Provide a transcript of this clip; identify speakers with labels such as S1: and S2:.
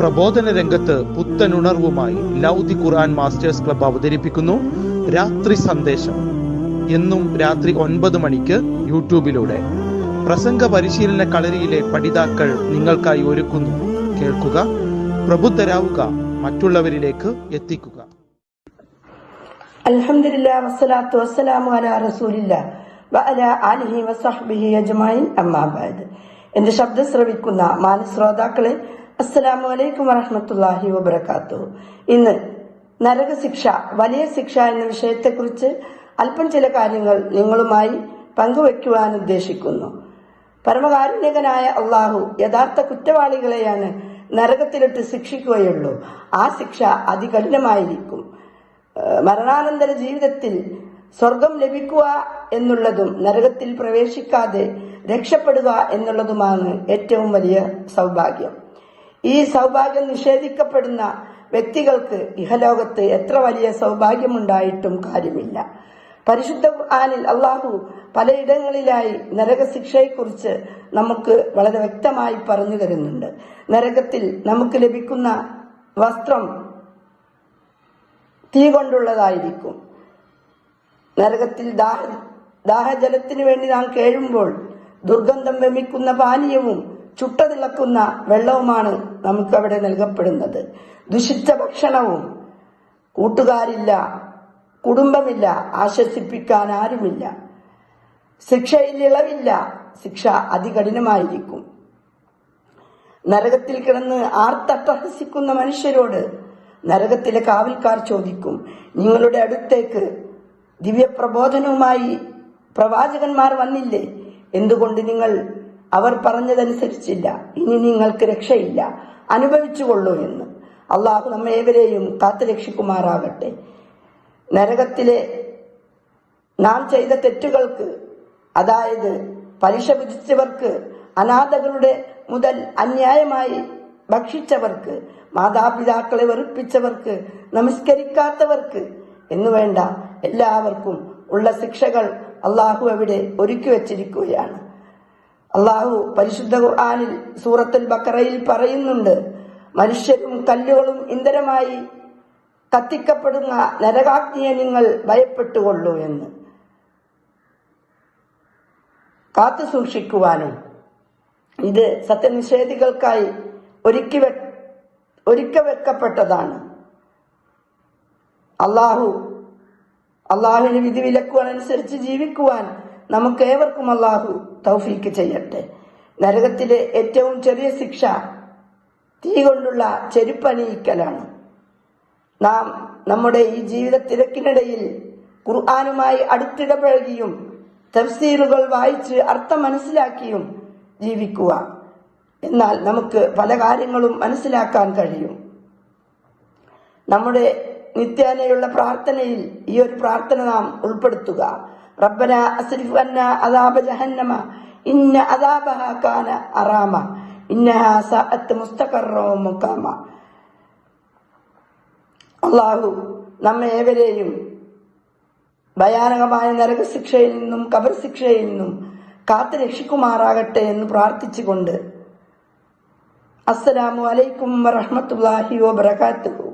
S1: പ്രബോധന രംഗത്ത് പുത്തനുണർവുമായി ലൗദി ഖുർആൻ masters club അവതരിപ്പിക്കുന്നു. രാത്രി സന്ദേശം. എന്നും രാത്രി ഒൻപത് മണിക്ക് യൂട്യൂബിലൂടെ. പ്രസംഗ പരിശീലന കളരിയിലെ പഠിതാക്കൾ നിങ്ങൾക്കായി ഒരുക്കുന്നു. കേൾക്കുക പ്രബുദ്ധരാവുക മറ്റുള്ളവരിലേക്ക് എത്തിക്കുക.
S2: അൽഹംദുലില്ലാ വസ്സലാത്തു വസ്സലാമു റസൂലില്ല ആലിഹി അജ്മഈൻ എന്റെ ശബ്ദം ശ്രവിക്കുന്ന മാനശ്രോതാക്കളെ അസ്സലാമു അലൈക്കും വറഹ്മത്തുള്ളാഹി വബർക്കാത്തു ഇന്ന് നരകശിക്ഷ വലിയ ശിക്ഷ എന്ന വിഷയത്തെക്കുറിച്ച് അല്പം ചില കാര്യങ്ങൾ നിങ്ങളുമായി പങ്കുവെക്കുവാൻ ഉദ്ദേശിക്കുന്നു. പരമകാരുണ്യകനായ അള്ളാഹു യഥാർത്ഥ കുറ്റവാളികളെയാണ് നരകത്തിലിട്ട് ശിക്ഷിക്കുകയുള്ളൂ. ആ ശിക്ഷ അതികഠിനമായിരിക്കും. മരണാനന്തര ജീവിതത്തിൽ സ്വർഗം ലഭിക്കുക എന്നുള്ളതും നരകത്തിൽ പ്രവേശിക്കാതെ രക്ഷപ്പെടുക എന്നുള്ളതുമാണ് ഏറ്റവും വലിയ സൗഭാഗ്യം. ഈ സൗഭാഗ്യം നിഷേധിക്കപ്പെടുന്ന വ്യക്തികൾക്ക് ഇഹലോകത്ത് എത്ര വലിയ സൗഭാഗ്യമുണ്ടായിട്ടും കാര്യമില്ല. പരിശുദ്ധ ഖുർആനിൽ അള്ളാഹു പലയിടങ്ങളിലായി നരകശിക്ഷയെക്കുറിച്ച് നമുക്ക് വളരെ വ്യക്തമായി പറഞ്ഞു തരുന്നുണ്ട്. നരകത്തിൽ നമുക്ക് ലഭിക്കുന്ന വസ്ത്രം തീ കൊണ്ടുള്ളതായിരിക്കും. നരകത്തിൽ ദാഹ ദാഹജലത്തിനു വേണ്ടി നാം കേഴുമ്പോൾ ദുർഗന്ധം വമിക്കുന്ന പാനീയവും ചുട്ടതിളക്കുന്ന വെള്ളവുമാണ് നമുക്കവിടെ നൽകപ്പെടുന്നത്. ദുഷിച്ച ഭക്ഷണവും കൂട്ടുകാരില്ല കുടുംബമില്ല ആശ്വസിപ്പിക്കാൻ ആരുമില്ല. ശിക്ഷയിൽ ഇളവില്ല ശിക്ഷ അതികഠിനമായിരിക്കും. നരകത്തിൽ കിടന്ന് ആർത്തട്ടഹസിക്കുന്ന മനുഷ്യരോട് നരകത്തിലെ കാവൽക്കാർ ചോദിക്കും നിങ്ങളുടെ അടുത്തേക്ക് ദിവ്യപ്രബോധനവുമായി പ്രവാചകന്മാർ വന്നില്ലേ? എന്തുകൊണ്ട് നിങ്ങൾ അവർ പറഞ്ഞതനുസരിച്ചില്ല. ഇനി നിങ്ങൾക്ക് രക്ഷയില്ല. അനുഭവിച്ചുകൊള്ളൂ എന്ന്. അള്ളാഹു നമ്മേവരെയും കാത്തുരക്ഷിക്കുമാറാകട്ടെ നരകത്തിലെ നാം ചെയ്ത തെറ്റുകൾക്ക് അതായത് പലിശ വിധിച്ചവർക്ക് അനാഥകളുടെ മുതൽ അന്യായമായി ഭക്ഷിച്ചവർക്ക് മാതാപിതാക്കളെ വെറുപ്പിച്ചവർക്ക് നമസ്കരിക്കാത്തവർക്ക് എന്നുവേണ്ട എല്ലാവർക്കും ഉള്ള ശിക്ഷകൾ അള്ളാഹു അവിടെ ഒരുക്കി വച്ചിരിക്കുകയാണ്. അള്ളാഹു പരിശുദ്ധ ഖുർആാനിൽ സൂറത്തുൽ ബക്കറയിൽ പറയുന്നുണ്ട് മനുഷ്യരും കല്ലുകളും ഇന്ധനമായി കത്തിക്കപ്പെടുന്ന നരകാഗ്നിയെ നിങ്ങൾ ഭയപ്പെട്ടുകൊള്ളൂ എന്ന്. കാത്തു സൂക്ഷിക്കുവാനും ഇത് സത്യനിഷേധികൾക്കായി ഒരുക്കി വെ ഒരുക്ക വെക്കപ്പെട്ടതാണ്. അള്ളാഹു അള്ളാഹുവിന് വിധി അനുസരിച്ച് ജീവിക്കുവാൻ നമുക്ക് ഏവർക്കും അള്ളാഹു തൗഫീക്ക് ചെയ്യട്ടെ. നരകത്തിലെ ഏറ്റവും ചെറിയ ശിക്ഷ തീ കൊണ്ടുള്ള ചെരുപ്പണിയിക്കലാണ്. നാം നമ്മുടെ ഈ ജീവിത തിരക്കിനിടയിൽ ഖുർആാനുമായി അടുത്തിടപഴകിയും തഫ്സീറുകൾ വായിച്ച് അർത്ഥം മനസ്സിലാക്കിയും ജീവിക്കുക. എന്നാൽ നമുക്ക് പല കാര്യങ്ങളും മനസ്സിലാക്കാൻ കഴിയും. നമ്മുടെ നിത്യേനയുള്ള പ്രാർത്ഥനയിൽ ഈ ഒരു പ്രാർത്ഥന നാം ഉൾപ്പെടുത്തുക. റബ്ബന അസ്രിഫ് അന്ന عذاب ജഹന്നമ ഇന്ന عذابها കാന അറാമ إنها ساءت مستقرا ومقاما. അള്ളാഹു നമ്മെ ഏവരെയും ഭയാനകമായ നരകശിക്ഷയിൽ നിന്നും കബർ ശിക്ഷയിൽ നിന്നും കാത്തു രക്ഷിക്കുമാറാകട്ടെ എന്ന് പ്രാർത്ഥിച്ചുകൊണ്ട് അസ്സലാമു അലൈക്കും വറഹ്മത്തുള്ളാഹി വബറകാതുഹു.